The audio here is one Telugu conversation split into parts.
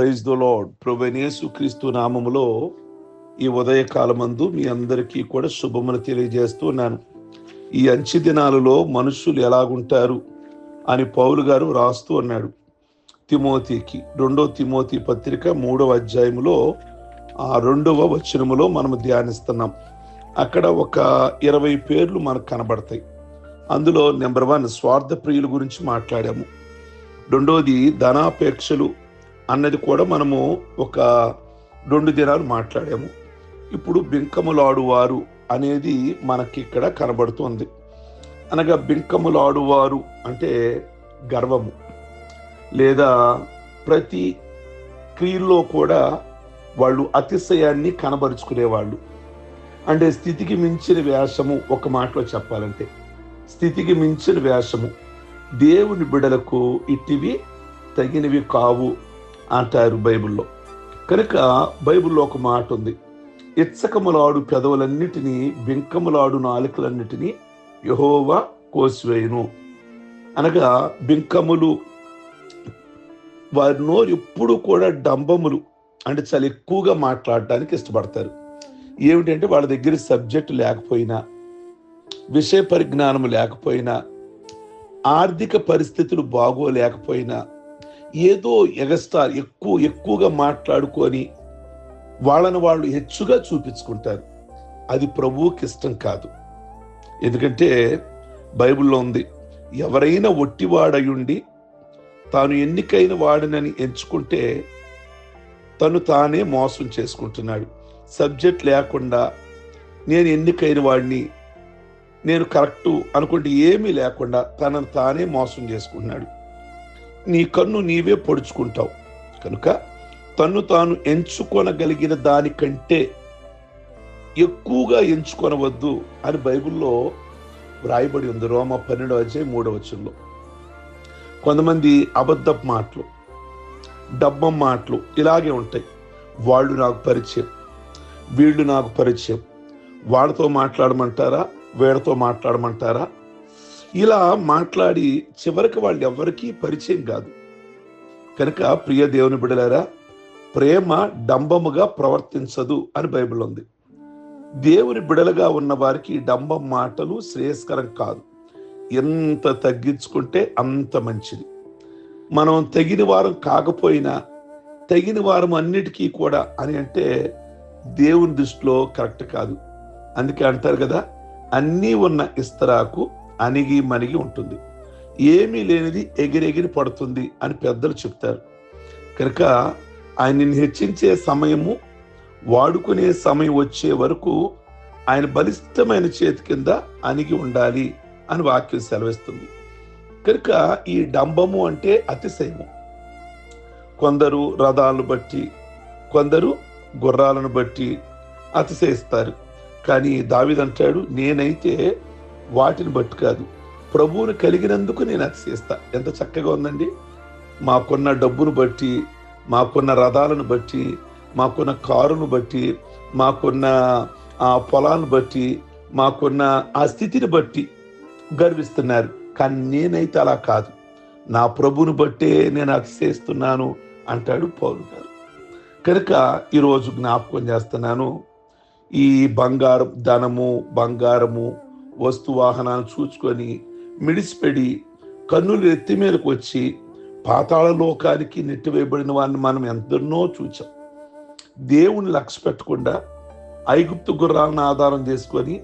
ప్రైజ్ ద లాడ్ ప్రభునేసు క్రీస్తు నామములో ఈ ఉదయకాలమందు మీ అందరికీ కూడా శుభములు తెలియజేస్తున్నాను ఈ అంచి దినాలలో మనుషులు ఎలాగుంటారు అని పౌలు గారు రాస్తూ ఉన్నాడు. తిమోతికి రెండో తిమోతి పత్రిక మూడవ అధ్యాయములో ఆ రెండవ వచనములో మనం ధ్యానిస్తున్నాం. అక్కడ ఒక ఇరవై పేర్లు మనకు కనబడతాయి. అందులో నెంబర్ వన్ స్వార్థ ప్రియుల గురించి మాట్లాడాము. రెండోది ధనాపేక్షలు అన్నది కూడా మనము ఒక రెండు దినాలు మాట్లాడాము. ఇప్పుడు బింకములాడువారు అనేది మనకి ఇక్కడ కనబడుతుంది. అనగా బింకములాడువారు అంటే గర్వము. లేదా ప్రతి క్రియల్లో కూడా వాళ్ళు అతిశయాన్ని కనబరుచుకునేవాళ్ళు. అంటే స్థితికి మించిన వేషము ఒక మాటలో చెప్పాలంటే స్థితికి మించిన వేషము దేవుని బిడలకు ఇట్టివి తగినవి కావు అంటారు బైబిల్లో. కనుక బైబిల్లో ఒక మాట ఉంది. ఇచ్చకములాడు పెదవులన్నిటినీ బింకములాడు నాలుకలన్నిటినీ యహోవా కోసివేయును. అనగా బింకములు వారి నోరు ఎప్పుడు కూడా డంబములు అంటే చాలా ఎక్కువగా మాట్లాడడానికి ఇష్టపడతారు. ఏమిటంటే వాళ్ళ దగ్గర సబ్జెక్టు లేకపోయినా విషయ పరిజ్ఞానం లేకపోయినా ఆర్థిక పరిస్థితులు బాగోలేకపోయినా ఏదో ఎగస్టా ఎక్కువ ఎక్కువగా మాట్లాడుకొని వాళ్ళని వాళ్ళు హెచ్చుగా చూపించుకుంటారు. అది ప్రభువుకి ఇష్టం కాదు. ఎందుకంటే బైబిల్లో ఉంది ఎవరైనా ఒట్టివాడయుండి తాను ఎన్నికైన వాడినని ఎంచుకుంటే తను తానే మోసం చేసుకుంటున్నాడు. సబ్జెక్ట్ లేకుండా నేను ఎన్నికైన వాడిని నేను కరెక్టు అనుకుంటే ఏమీ లేకుండా తనను తానే మోసం చేసుకున్నాడు నీ కన్ను నీవే పొడుచుకుంటావు. కనుక తను తాను ఎంచుకొనగలిగిన దానికంటే ఎక్కువగా ఎంచుకొనవద్దు అని బైబిల్లో వ్రాయబడి ఉంది. రోమ పన్నెండవ అధ్యాయం మూడవ వచనంలో. కొంతమంది అబద్ధపు మాటలు డబ్బం మాటలు ఇలాగే ఉంటాయి. వాళ్ళు నాకు పరిచయం వీళ్ళు నాకు పరిచయం. వాళ్ళతో మాట్లాడమంటారా? వీళ్ళతో మాట్లాడమంటారా? ఇలా మాట్లాడి చివరికి వాళ్ళు ఎవరికీ పరిచయం కాదు. కనుక ప్రియ దేవుని బిడలారా ప్రేమ డంబముగా ప్రవర్తించదు అని బైబిల్ ఉంది. దేవుని బిడలుగా ఉన్న వారికి డంబం మాటలు శ్రేయస్కరం కాదు. ఎంత తగ్గించుకుంటే అంత మంచిది. మనం తగిన వారం కాకపోయినా తగిన వారం అన్నిటికీ కూడా అని అంటే దేవుని దృష్టిలో కరెక్ట్ కాదు. అందుకే అంటారు కదా అన్నీ ఉన్న ఇస్తరాకు అణిగి మణిగి ఉంటుంది. ఏమీ లేనిది ఎగిరెగిరి పడుతుంది అని పెద్దలు చెప్తారు. కనుక ఆయన్ని హెచ్చించే సమయము వాడుకునే సమయం వచ్చే వరకు ఆయన బలిష్టమైన చేతి కింద అణిగి ఉండాలి అని వాక్యం సెలవిస్తుంది. కనుక ఈ డంబము అంటే అతిశయము. కొందరు రథాలను బట్టి కొందరు గుర్రాలను బట్టి అతిశయిస్తారు. కానీ దావిదంటాడు నేనైతే వాటిని బట్టి కాదు. ప్రభువుని కలిగినందుకు నేను అతిశయిస్తా ఎంత చక్కగా ఉందండి. మాకున్న డబ్బును బట్టి మాకున్న రథాలను బట్టి మాకున్న కారును బట్టి మాకున్న ఆ పొలాలను బట్టి మాకున్న ఆ స్థితిని బట్టి గర్విస్తున్నారు. కానీ నేనైతే అలా కాదు. నా ప్రభుని బట్టే నేను అతిశయిస్తున్నాను అంటాడు పౌరు గారు. కనుక ఈరోజు జ్ఞాపకం చేస్తున్నాను. ఈ బంగారం ధనము బంగారము వస్తు వాహనాలు చూచుకొని మిడిసిపెడి కన్నులు ఎత్తి మీదకు వచ్చి పాతాళ లోకానికి నెట్టివేయబడిన వారిని మనం ఎందరినో చూచాం. దేవుని లక్ష్య పెట్టకుండా ఐగుప్తు గుర్రాలను ఆధారం చేసుకొని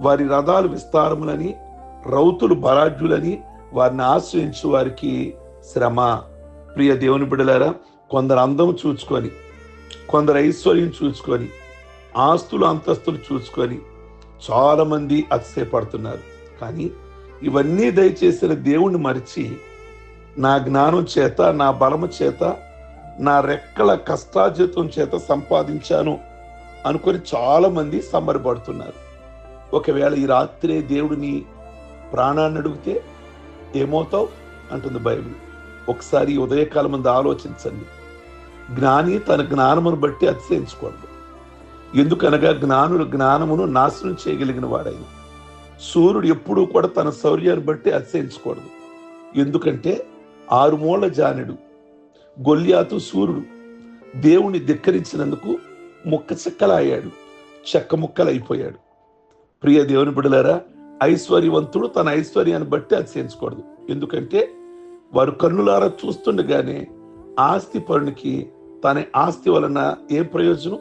వారి రథాలు విస్తారములని రౌతులు బరాజ్యులని వారిని ఆశ్రయించు వారికి శ్రమ. ప్రియ దేవుని బిడలారా కొందరు అందం చూచుకొని కొందరు ఐశ్వర్యం చూసుకొని ఆస్తులు అంతస్తులు చూసుకొని చాలామంది అతిశయపడుతున్నారు. కానీ ఇవన్నీ దయచేసిన దేవుణ్ణి మరిచి నా జ్ఞానం చేత నా బలము చేత నా రెక్కల కష్టాజితం చేత సంపాదించాను అనుకొని చాలామంది సంబరపడుతున్నారు. ఒకవేళ ఈ రాత్రే దేవుడిని ప్రాణాన్ని అడిగితే ఏమవుతావు? అంటుంది బైబిల్. ఒకసారి ఉదయకాలం ముందు ఆలోచించండి. జ్ఞాని తన జ్ఞానమును బట్టి అతిశయించకూడదు. ఎందుకనగా జ్ఞానులు జ్ఞానమును నాశనం చేయగలిగిన వాడైన. సూర్యుడు ఎప్పుడూ కూడా తన శౌర్యాన్ని బట్టి అతిశయించకూడదు. ఎందుకంటే ఆరుమూల జానుడు గొల్యాతు సూర్యుడు దేవుని ధిక్కరించినందుకు ముక్క చెక్కలాయాడు చెక్క ముక్కలైపోయాడు. ప్రియ దేవుని బిడలారా ఐశ్వర్యవంతుడు తన ఐశ్వర్యాన్ని బట్టి అతిశయించకూడదు. ఎందుకంటే వారు కన్నులారా చూస్తుండగానే ఆస్తి పరునికి తన ఆస్తి వలన ఏం ప్రయోజనం?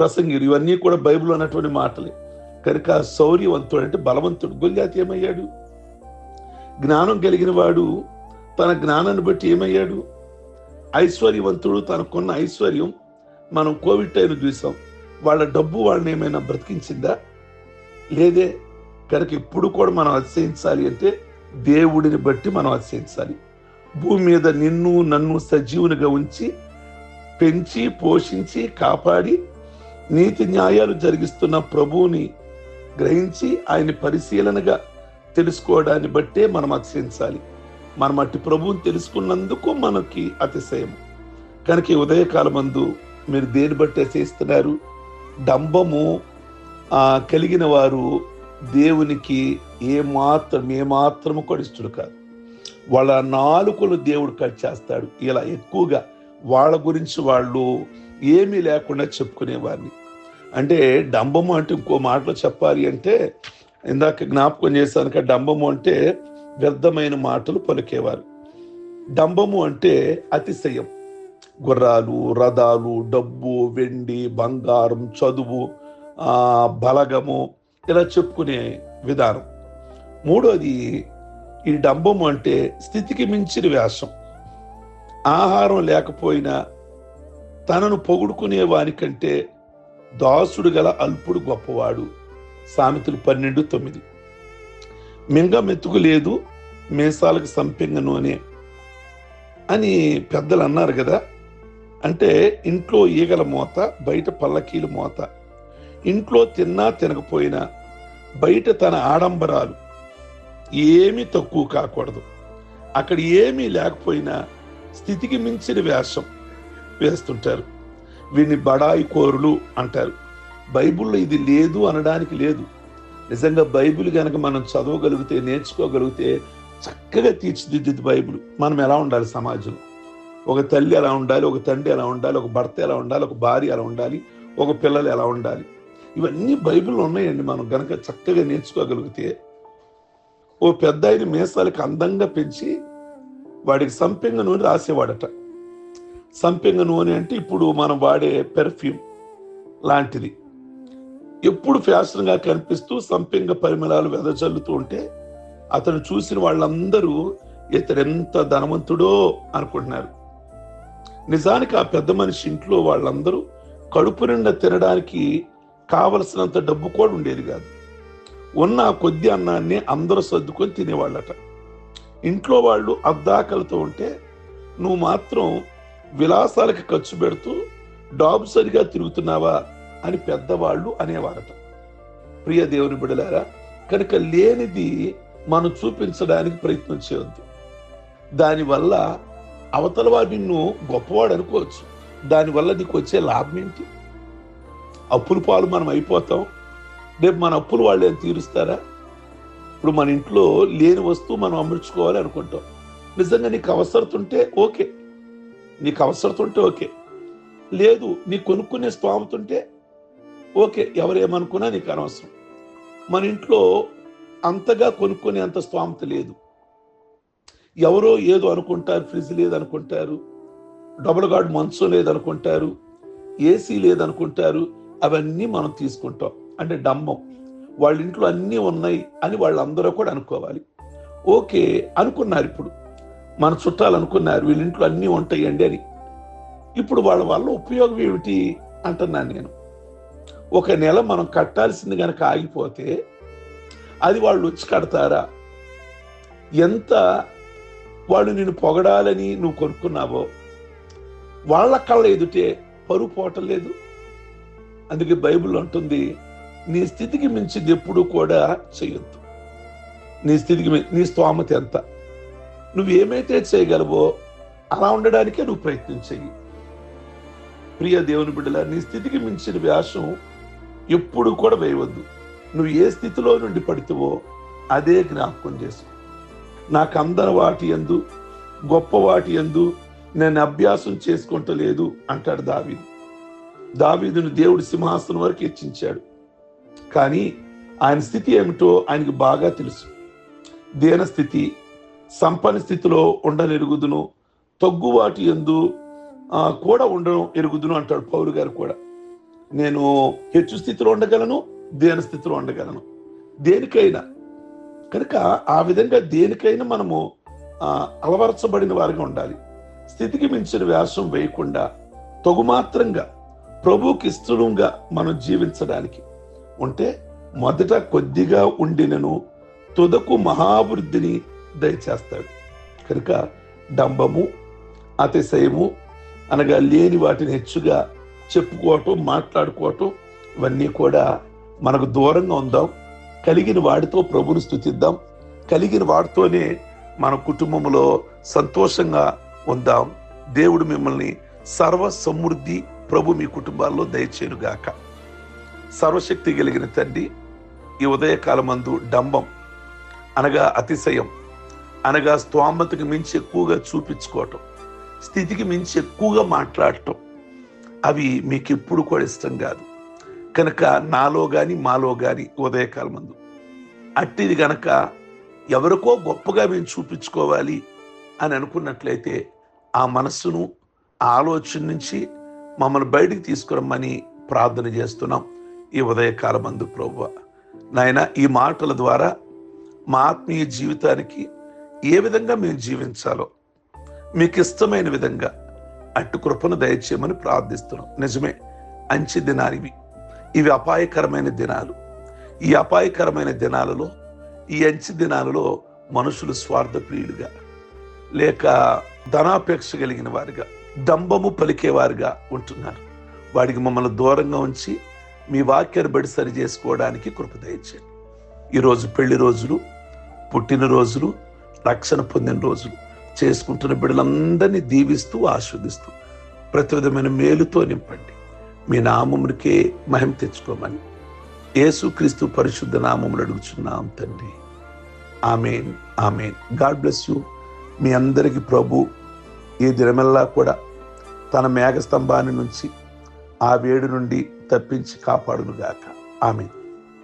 ప్రసంగిడు ఇవన్నీ కూడా బైబిల్ అన్నటువంటి మాటలే. కనుక శౌర్యవంతుడు అంటే బలవంతుడు గొల్లాతి ఏమయ్యాడు? జ్ఞానం కలిగిన వాడు తన జ్ఞానాన్ని బట్టి ఏమయ్యాడు? ఐశ్వర్యవంతుడు తనకున్న ఐశ్వర్యం మనం కోవిడ్ టైం చూసాం. వాళ్ళ డబ్బు వాళ్ళని ఏమైనా బ్రతికించిందా? లేదే. కనుక ఇప్పుడు కూడా మనం అతిశయించాలి అంటే దేవుడిని బట్టి మనం అతిశయించాలి. భూమి మీద నిన్ను నన్ను సజీవునిగా ఉంచి పెంచి పోషించి కాపాడి నీతి న్యాయాలు జరిగిస్తున్న ప్రభువుని గ్రహించి ఆయన పరిశీలనగా తెలుసుకోవడాన్ని బట్టే మనం అతిశయించాలి మనం అట్టి ప్రభువుని తెలుసుకున్నందుకు మనకి అతిశయం కనుక ఈ మీరు దేని బట్టి అతిశయిస్తున్నారు డంబము కలిగిన వారు దేవునికి ఏమాత్రం ఏమాత్రము కూడా ఇష్టడు కాదు. వాళ్ళ నాలుకలు దేవుడు కట్ చేస్తాడు. ఇలా ఎక్కువగా వాళ్ళ గురించి వాళ్ళు ఏమీ లేకుండా చెప్పుకునేవారిని అంటే డంబము అంటే ఇంకో మాటలో చెప్పాలి అంటే ఇందాక జ్ఞాపకం చేశాను డంబము అంటే వ్యర్థమైన మాటలు పలికేవారు. డంబము అంటే అతిశయం. గుర్రాలు రథాలు డబ్బు వెండి బంగారం చదువు బలగము ఇలా చెప్పుకునే విధానం. మూడోది ఈ డంబము అంటే స్థితికి మించిన వ్యాసం. ఆహారం లేకపోయినా తనను పొగుడుకునే వానికంటే దాసుడు గల అల్పుడు గొప్పవాడు. సామెతలు పన్నెండు తొమ్మిది. మింగ మెతుకు లేదు మేసాలకు సంపెంగ నూనె అని పెద్దలు అన్నారు కదా. అంటే ఇంట్లో ఈగల మోత బయట పల్లకీల మోత. ఇంట్లో తిన్నా తినకపోయినా బయట తన ఆడంబరాలు ఏమీ తక్కువ కాకూడదు. అక్కడ ఏమీ లేకపోయినా స్థితికి మించిన వేషం. వేస్తుంటారు. వీడిని బడాయి కోరులు అంటారు. బైబిల్లో ఇది లేదు అనడానికి లేదు. నిజంగా బైబిల్ కనుక మనం చదవగలిగితే నేర్చుకోగలిగితే చక్కగా తీర్చిదిద్దిద్ది బైబిల్. మనం ఎలా ఉండాలి సమాజంలో? ఒక తల్లి ఎలా ఉండాలి? ఒక తండ్రి ఎలా ఉండాలి? ఒక భర్త ఎలా ఉండాలి? ఒక భార్య ఎలా ఉండాలి? ఒక పిల్లలు ఎలా ఉండాలి? ఇవన్నీ బైబిల్లో ఉన్నాయండి. మనం గనక చక్కగా నేర్చుకోగలిగితే ఓ పెద్ద ఆయన మీసాలకి అందంగా పెంచి వాడికి సంపెంగ నూనె రాసేవాడట. సంపెంగ నూనె అంటే ఇప్పుడు మనం వాడే పెర్ఫ్యూమ్ లాంటిది. ఎప్పుడు ఫ్యాషన్గా కనిపిస్తూ సంపెంగ పరిమళాలు వెదజల్లుతూ ఉంటే అతను చూసిన వాళ్ళందరూ ఇతడు ఎంత ధనవంతుడో అనుకుంటున్నారు. నిజానికి ఆ పెద్ద మనిషి ఇంట్లో వాళ్ళందరూ కడుపు నిండా తినడానికి కావలసినంత డబ్బు కూడా ఉండేది కాదు. ఉన్న కొద్ది అన్నాన్ని అందరూ సర్దుకొని తినేవాళ్ళట. ఇంట్లో వాళ్ళు అద్దాకలతో ఉంటే నువ్వు మాత్రం విలాసాలకి ఖర్చు పెడుతూ డాబు సరిగా తిరుగుతున్నావా అని పెద్దవాళ్ళు అనేవారట. ప్రియ దేవుని బిడలారా కనుక లేనిది మనం చూపించడానికి ప్రయత్నం చేయొద్దు. దానివల్ల అవతల వాడు నిన్ను గొప్పవాడు అనుకోవచ్చు. దానివల్ల నీకు వచ్చే లాభం ఏంటి? అప్పుల పాలు మనం అయిపోతాం. రేపు మన అప్పులు వాళ్ళు ఏం తీరుస్తారా? ఇప్పుడు మన ఇంట్లో లేని వస్తువు మనం అమర్చుకోవాలి అనుకుంటాం. నిజంగా నీకు అవసరత ఉంటే ఓకే. నీకు అవసరత ఉంటే ఓకే. లేదు నీ కొనుక్కునే స్తోమత ఉంటే ఓకే ఎవరేమనుకున్నా నీకు అనవసరం. మన ఇంట్లో అంతగా కొనుక్కునే అంత స్తోమత లేదు. ఎవరో ఏదో అనుకుంటారు ఫ్రిడ్జ్ లేదనుకుంటారు డబుల్ గార్డ్ మంచం లేదనుకుంటారు ఏసీ లేదనుకుంటారు అవన్నీ మనం తీసుకుంటాం. అంటే డమ్మం. వాళ్ళ ఇంట్లో అన్నీ ఉన్నాయి అని వాళ్ళందరూ కూడా అనుకోవాలి. ఓకే అనుకున్నారు ఇప్పుడు. మన చుట్టాలు అనుకున్నారు వీళ్ళ ఇంట్లో అన్నీ ఉంటాయండి అని. ఇప్పుడు వాళ్ళ వల్ల ఉపయోగం ఏమిటి అంటున్నాను నేను. ఒక నెల మనం కట్టాల్సింది కనుక ఆగిపోతే అది వాళ్ళు వచ్చి కడతారా? ఎంత వాళ్ళు నిన్ను పొగడాలని నువ్వు కొనుక్కున్నావో? వాళ్ళ కళ్ళ ఎదుటే పరువు పోవటం లేదు. అందుకే బైబిల్ అంటుంది నీ స్థితికి మించింది ఎప్పుడు కూడా చేయొద్దు. నీ స్థితికి నీ స్తోమత ఎంత? నువ్వు ఏమైతే చేయగలవో అలా ఉండడానికే నువ్వు ప్రయత్నం చెయ్యి. ప్రియ దేవుని బిడ్డల నీ స్థితికి మించిన వ్యాసం ఎప్పుడు కూడా వేయవద్దు. నువ్వు ఏ స్థితిలో నుండి పడితేవో అదే జ్ఞాపకం చేసు నాకు అందని వాటి ఎందు గొప్ప వాటి ఎందు నేను అభ్యాసం చేసుకుంటలేదు అంటాడు దావీదు. దావీదును దేవుడు సింహాసనం వరకు హెచ్చించాడు. కానీ ఆయన స్థితి ఏమిటో ఆయనకు బాగా తెలుసు. దేన స్థితి సంపన్న స్థితిలో ఉండనెరుగుదును తగ్గువాటి ఎందు కూడా ఉండడం ఎరుగుదును అంటాడు పౌరు గారు కూడా. నేను హెచ్చు స్థితిలో ఉండగలను దేని స్థితిలో ఉండగలను. దేనికైనా. కనుక ఆ విధంగా దేనికైనా మనము అలవరచబడిన వారిగా ఉండాలి. స్థితికి మించిన వ్యాసం వేయకుండా తగుమాత్రంగా ప్రభువుకి ఇష్టంగా మనం జీవించడానికి. ఉంటే మొదట కొద్దిగా ఉండినను తుదకు మహాభివృద్ధిని దయచేస్తాడు. కనుక డంబము అతిశయము అనగా లేని వాటిని హెచ్చుగా చెప్పుకోవటం మాట్లాడుకోవటం ఇవన్నీ కూడా మనకు దూరంగా ఉందాం. కలిగిన వాడితో ప్రభుని స్థుతిద్దాం కలిగిన వాడితోనే మన కుటుంబంలో సంతోషంగా ఉందాం. దేవుడు మిమ్మల్ని సర్వ సమృద్ధి ప్రభు మీ కుటుంబాల్లో దయచేయుగాక సర్వశక్తి కలిగిన తండ్రి ఈ ఉదయకాలమందు డంబం అనగా అతిశయం అనగా స్తోమతకు మించి ఎక్కువగా చూపించుకోవటం స్థితికి మించి ఎక్కువగా మాట్లాడటం అవి మీకు ఎప్పుడు కూడా ఇష్టం కాదు. కనుక నాలో కానీ మాలో కానీ ఉదయకాలమందు. అట్టిది గనక ఎవరికో గొప్పగా మేము చూపించుకోవాలి అని అనుకున్నట్లయితే ఆ మనస్సును ఆలోచన నుంచి మమ్మల్ని బయటికి తీసుకురమ్మని ప్రార్థన చేస్తున్నాం ఈ ఉదయకాలం మందు ప్రభు నాయన ఈ మాటల ద్వారా మా ఆత్మీయ జీవితానికి ఏ విధంగా మేము జీవించాలో మీకు ఇష్టమైన విధంగా అట్టు కృపను దయచేయమని ప్రార్థిస్తున్నాం. నిజమే అంచి దినాలివి ఇవి. అపాయకరమైన దినాలు. ఈ అపాయకరమైన దినాలలో ఈ అంచి దినాలలో మనుషులు స్వార్థప్రియులుగా లేక ధనాపేక్ష కలిగిన వారిగా దంభము పలికేవారుగా ఉంటున్నారు. వాడికి మమ్మల్ని దూరంగా ఉంచి మీ వాక్యాన్ని బడి సరి చేసుకోవడానికి కృప దయచేయండి. ఈరోజు పెళ్ళి రోజులు పుట్టినరోజులు రక్షణ పొందిన రోజులు. చేసుకుంటున్న బిడ్డలందరినీ దీవిస్తూ ఆస్వాదిస్తూ ప్రతి విధమైన మేలుతో నింపండి. మీ నామమునికే మహిమ తెచ్చుకోమని యేసుక్రీస్తు పరిశుద్ధ నామములు అడుగుచున్నాం తండ్రి. Amen amen. God bless you. మీ అందరికీ ప్రభు ఈ దినమెల్లా కూడా తన మేఘస్తంభాన్ని నుంచి ఆ వేడి నుండి తప్పించి కాపాడునుగాక. ఆమెన్.